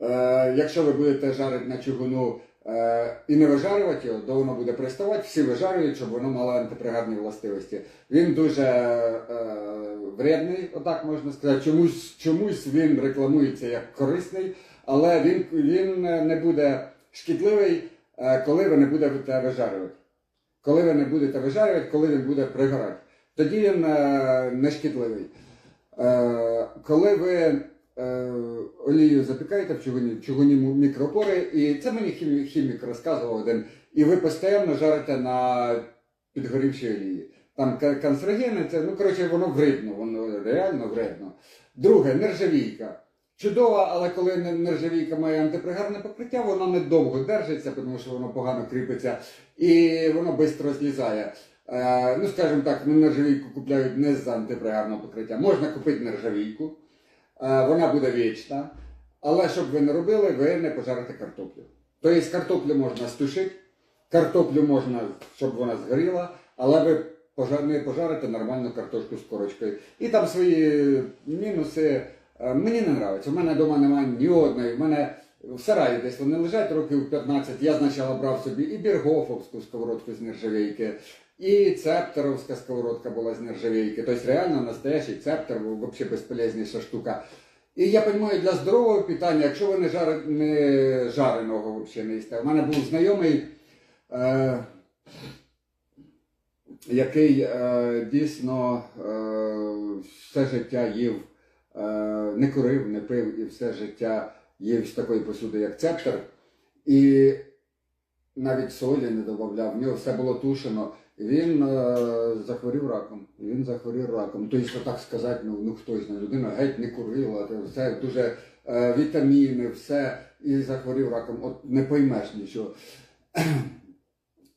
Е, якщо ви будете жарити на чугуну е, і не вижарювати його, то воно буде приставати, всі вижарюють, щоб воно мало антипригарні властивості. Він дуже е, вредний, отак можна сказати. Чомусь, чомусь він рекламується як корисний, але він, він не буде шкідливий, е, коли ви не будете вижарювати. Коли ви не будете вижарювати, коли він буде пригорати. Тоді він е, не шкідливий. Е, коли ви е, олію запікаєте в чугуні, чугуні мікропори, і це мені хімік розказував один, і ви постійно жарите на підгорівшій олії. Там ка- канцерогени, це, ну коротше, воно вредно, воно реально вредно. Друге, нержавійка. Чудова, але коли нержавійка має антипригарне покриття, вона недовго держиться, тому що воно погано кріпиться і воно швидко злізає. Е, ну, скажімо так, нержавійку купляють не з антипригарного покриття. Можна купити нержавійку, е, вона буде вічна, але щоб ви не робили, ви не пожарите картоплю. Тобто картоплю можна стушити, картоплю можна, щоб вона згоріла, але ви не пожарите нормальну картошку з корочкою. І там свої мінуси. Е, Мені не подобається. У мене вдома немає ні одної. У мене в сараї десь вони лежать років 15. Я спочатку брав собі і біргофовську сковородку з нержавійки, і цептеровська сковородка була з нержавійки. Тобто реально настоящий цептер, взагалі безполезніша штука. І я розумію, для здорового питання, якщо ви не, жар... не жареного взагалі не їсте. У мене був знайомий, е... який е... дійсно е... все життя їв, е... не курив, не пив і все життя їв з такої посуди, як цептер. І навіть солі не додавав, в нього все було тушено. Він е, захворів раком. Він захворів раком. Тобто, так сказати, ну, ну хтось ну, людина геть не курила, все дуже е, вітаміни, все, і захворів раком. От не поймеш нічого.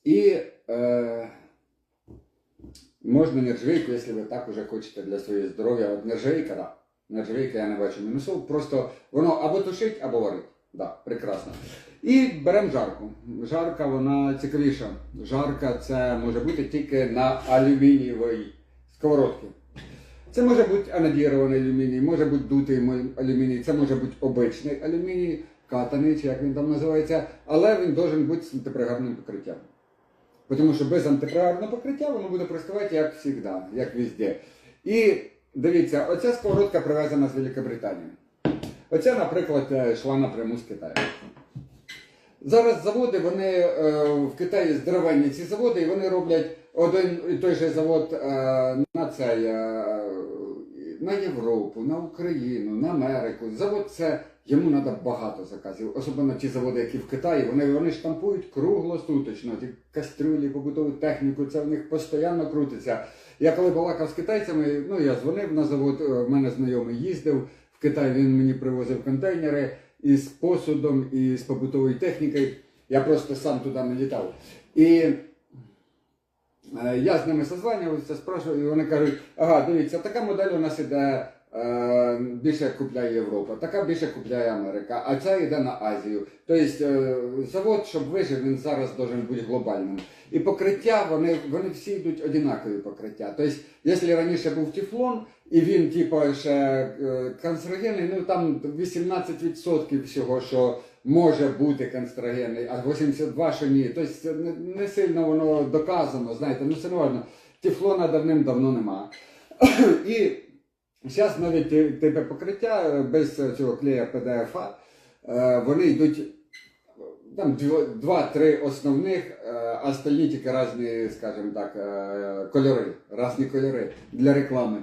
І е, можна нержавійку, якщо ви так уже хочете для своєї здоров'я. От нержавійка, да. Нержавійка я не бачу мінусів. Просто воно або тушить, або варить. Да, прекрасно. І беремо жарку. Жарка вона цікавіша. Жарка це може бути тільки на алюмінієвій сковородці. Це може бути анодірований алюміній, може бути дутий алюміній, це може бути обичний алюміній, катаний, чи як він там називається, але він має бути з антипригарним покриттям. Тому що без антипригарного покриття воно буде приставати як завжди, як везде. І дивіться, оця сковородка привезена з Великобританії. Оця, наприклад, е, йшла напряму з Китаю. Зараз заводи, вони е, в Китаї здоровенні ці заводи, і вони роблять один і той же завод е, на цей, на Європу, на Україну, на Америку. Завод це йому треба багато заказів. Особливо ті заводи, які в Китаї, вони, вони штампують круглосуточно, ті кастрюлі, побутову техніку, це в них постійно крутиться. Я коли балакав з китайцями, ну я дзвонив на завод, в мене знайомий їздив Китай, він мені привозив контейнери із посудом, і з побутовою технікою. Я просто сам туди не літав. І Е, Я з ними созванювався, спрашиваю, і вони кажуть, ага, дивіться, така модель у нас іде е, більше купляє Європа, така більше купляє Америка, а ця йде на Азію. Тобто е, завод, щоб вижив, він зараз має бути глобальним. І покриття, вони, вони всі йдуть однакові покриття. Тобто, якщо раніше був тефлон, і він, типу, ще е, канцерогенний, ну там 18% всього, що може бути канцерогенний, а 82 що ні. Тобто не, сильно воно доказано, знаєте, ну це не важно. Тефлона давним-давно нема. І зараз нові ти- типи покриття е, без цього клея PDFA, е, вони йдуть там два-три основних, а остальні тільки різні, скажімо так, кольори, різні кольори для реклами.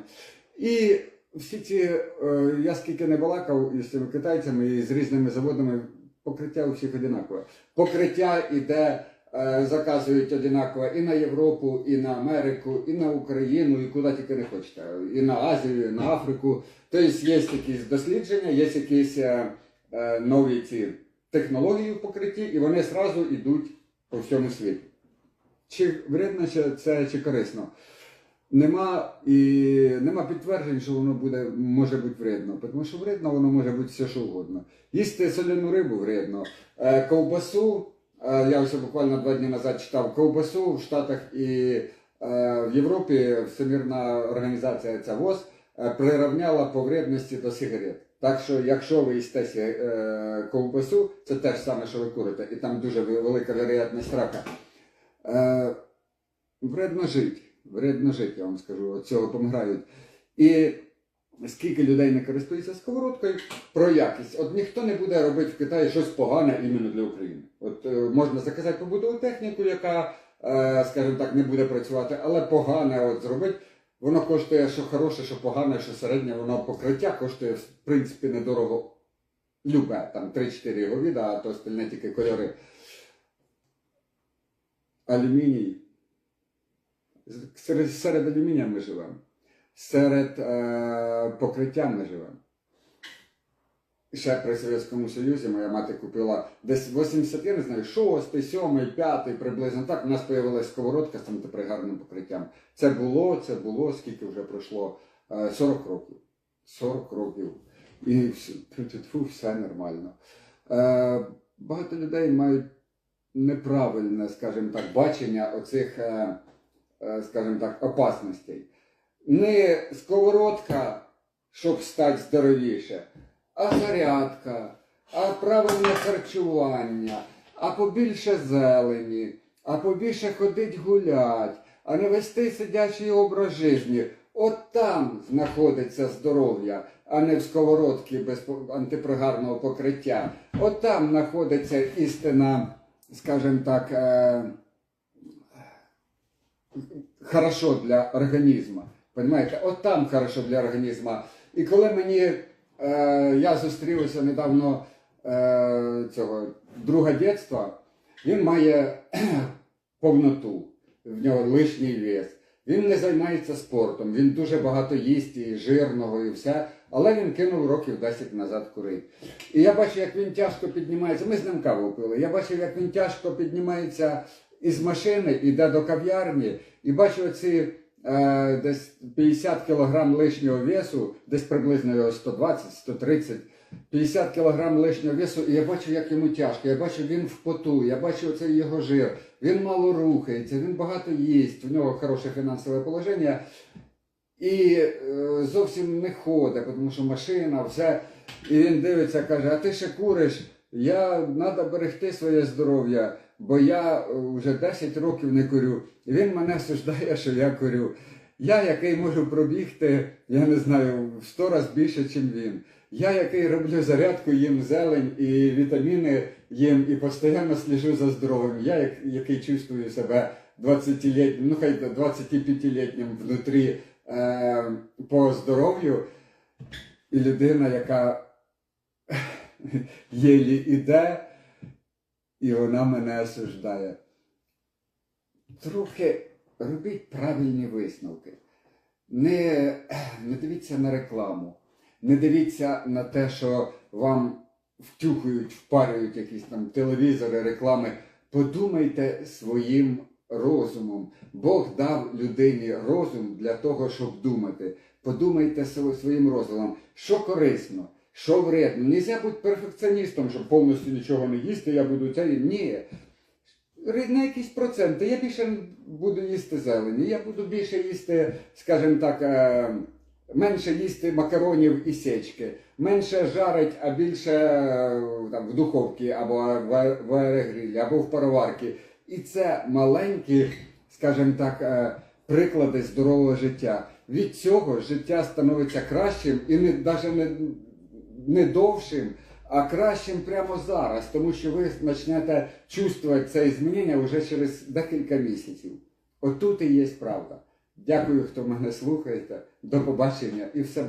І всі ці, е, я скільки не балакав із цими китайцями і з різними заводами, покриття у всіх одинакове. Покриття іде, е, заказують одинаково і на Європу, і на Америку, і на Україну, і куди тільки не хочете. І на Азію, і на Африку. Тобто є якісь дослідження, є якісь е, нові ці технології в покритті, і вони одразу йдуть по всьому світі. Чи вредно це, чи корисно? Нема і нема підтверджень, що воно буде може бути вредно, тому що вредно воно може бути все, що угодно. Їсти соляну рибу вредно. Е, ковбасу, е, я ось буквально два дні назад читав ковбасу в Штатах і е, в Європі Всемірна організація ця ВОЗ прирівняла по вредності до сигарет. Так що, якщо ви їстеся е, ковбасу, це те ж саме, що ви курите, і там дуже велика вероятність рака. Вредно жити, вредно жити, я вам скажу, от цього помирають. І скільки людей не користується сковородкою, про якість. От ніхто не буде робити в Китаї щось погане іменно для України. От е, можна заказати побутову техніку, яка, е, скажімо так, не буде працювати, але погане от зробити. Воно коштує, що хороше, що погане, що середнє, воно покриття коштує, в принципі, недорого. Любе, там 3-4 його віда, а то остальне тільки кольори. Алюміній. Серед, серед алюмінія ми живемо. Серед е, покриття ми живемо. Ще при Совєтському Союзі моя мати купила десь 80, я не знаю, 6, 7, 5 приблизно так. У нас з'явилася сковородка з там тепер гарним покриттям. Це було, це було, скільки вже пройшло? Е, 40 років. 40 років. І тьфу-тьфу, все нормально. Е, багато людей мають неправильне, скажімо так, бачення оцих, е, е, скажімо так, опасностей. Не сковородка, щоб стати здоровіше, а зарядка, а правильне харчування, а побільше зелені, а побільше ходить гулять, а не вести сидячий образ житті. От там знаходиться здоров'я, а не в сковородці без антипригарного покриття. От там знаходиться істина, скажімо так, е- хорошо для організму. Понимаєте? От там хорошо для організму. І коли мені е, я зустрівся недавно е, цього друга дитинства, він має повноту, в нього лишній вес. Він не займається спортом, він дуже багато їсть і жирного, і все. Але він кинув років 10 назад курити. І я бачу, як він тяжко піднімається. Ми з ним каву пили. Я бачив, як він тяжко піднімається із машини, іде до кав'ярні, і бачу оці е, десь 50 кілограм лишнього весу, десь приблизно його 120-130, 50 кілограм лишнього весу, і я бачу, як йому тяжко. Я бачу, він в поту, я бачу оцей його жир. Він мало рухається, він багато їсть, у нього хороше фінансове положення. І е, зовсім не ходить, тому що машина, все. І він дивиться, каже: А ти ще куриш? Я треба берегти своє здоров'я, бо я е, вже 10 років не курю. Він мене суждає, що я курю. Я, який можу пробігти, я не знаю, в 100 разів більше, ніж він. Я, який роблю зарядку, їм зелень і вітаміни їм, і постійно сліжу за здоров'ям. Я, який чувствую себе 20-літнім, ну хай 25-літнім внутрі е, по здоров'ю, і людина, яка єлі іде, і вона мене осуждає. Трохи робіть правильні висновки. Не, не дивіться на рекламу, не дивіться на те, що вам втюхують, впарюють якісь там телевізори, реклами. Подумайте своїм розумом. Бог дав людині розум для того, щоб думати. Подумайте своїм розумом, що корисно, що вредно. Нельзя бути перфекціоністом, щоб повністю нічого не їсти, я буду це. Ні. На якісь проценти. Я більше буду їсти зелені, я буду більше їсти, скажімо так, е, менше їсти макаронів і сечки, менше жарить, а більше е, там, в духовці або в, в аерогрилі, або в пароварці. І це маленькі, скажімо так, е, приклади здорового життя. Від цього життя становиться кращим і не навіть не, не довшим, а кращим прямо зараз, тому що ви почнете чувствувати це змінення вже через декілька місяців. Отут і є правда. Дякую, хто мене слухаєте. До побачення і все буде.